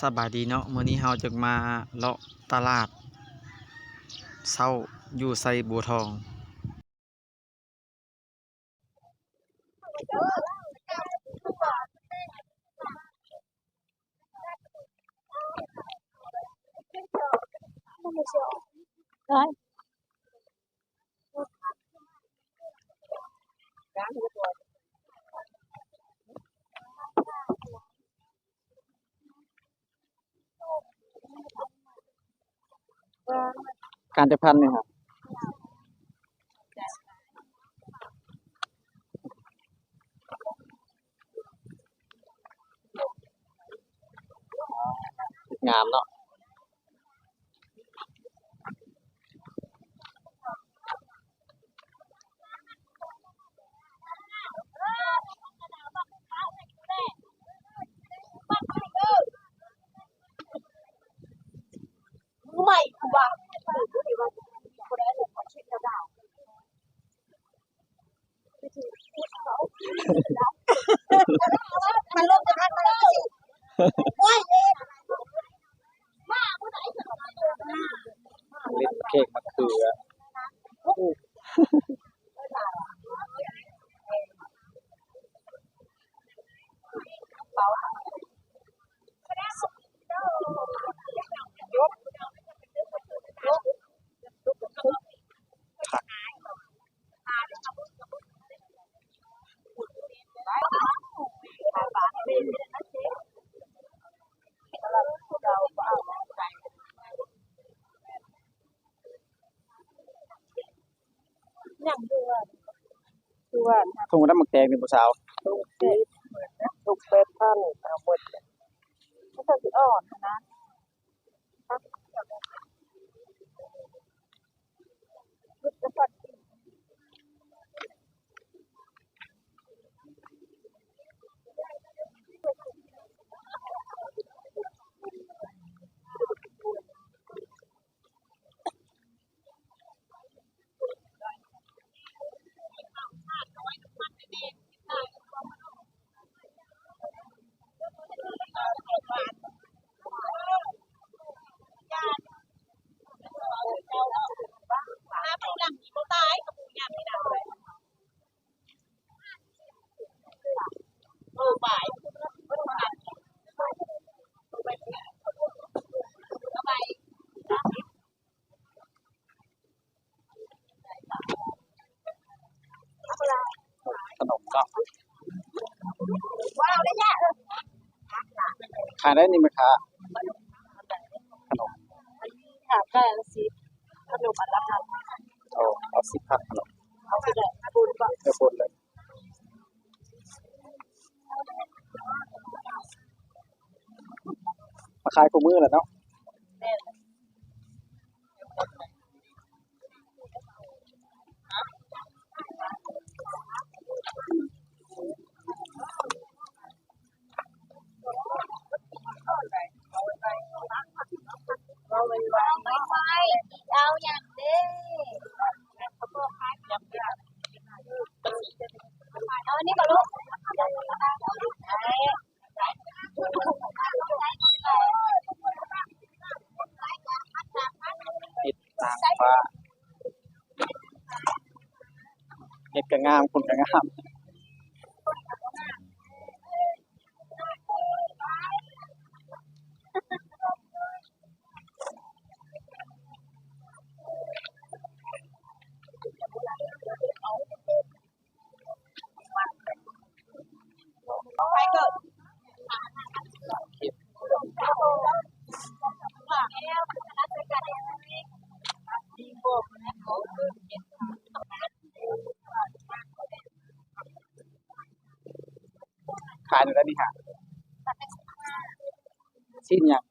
สบายดีเนาะมื้อนี้เฮาจะมาเลาะตลาดเช้าอยู่ไสบัวทอง Đấy. การจะพันนี่ครับงามเนาะ Mày của bà. Cô đã được có chuyện nào đảo. Mà luôn từ hai mà nó chịu. Quay lên. Mà bữa nãy giờ nó nói được mà. เล่นเค้กมะเขือ Nhằm đưa. Đưa. ทุ่งน้ำหมักแตงนี่ผู้สาว Đúng thế. Đúng thế thân. À, một. Nó thật sự ổn hả ná? Vứt cái phần. ขนมเนาะ Wow, đấy nhá. ขายได้นี่ไหมคะขนม Thả về là gì? Con đồ bắn lắm lắm. เอาเอาสิบพันขนม Không phải để buồn vợ. เดี๋ยวคนเลยมาขายคู่มือแหละเนาะ Đâu nhặt đi. Ờ, đi vào luôn. Đấy. เห็ดนางฟ้าเห็ดกระงามคนกระงาม ขายในร้านนี้ค่ะชิ้นยัง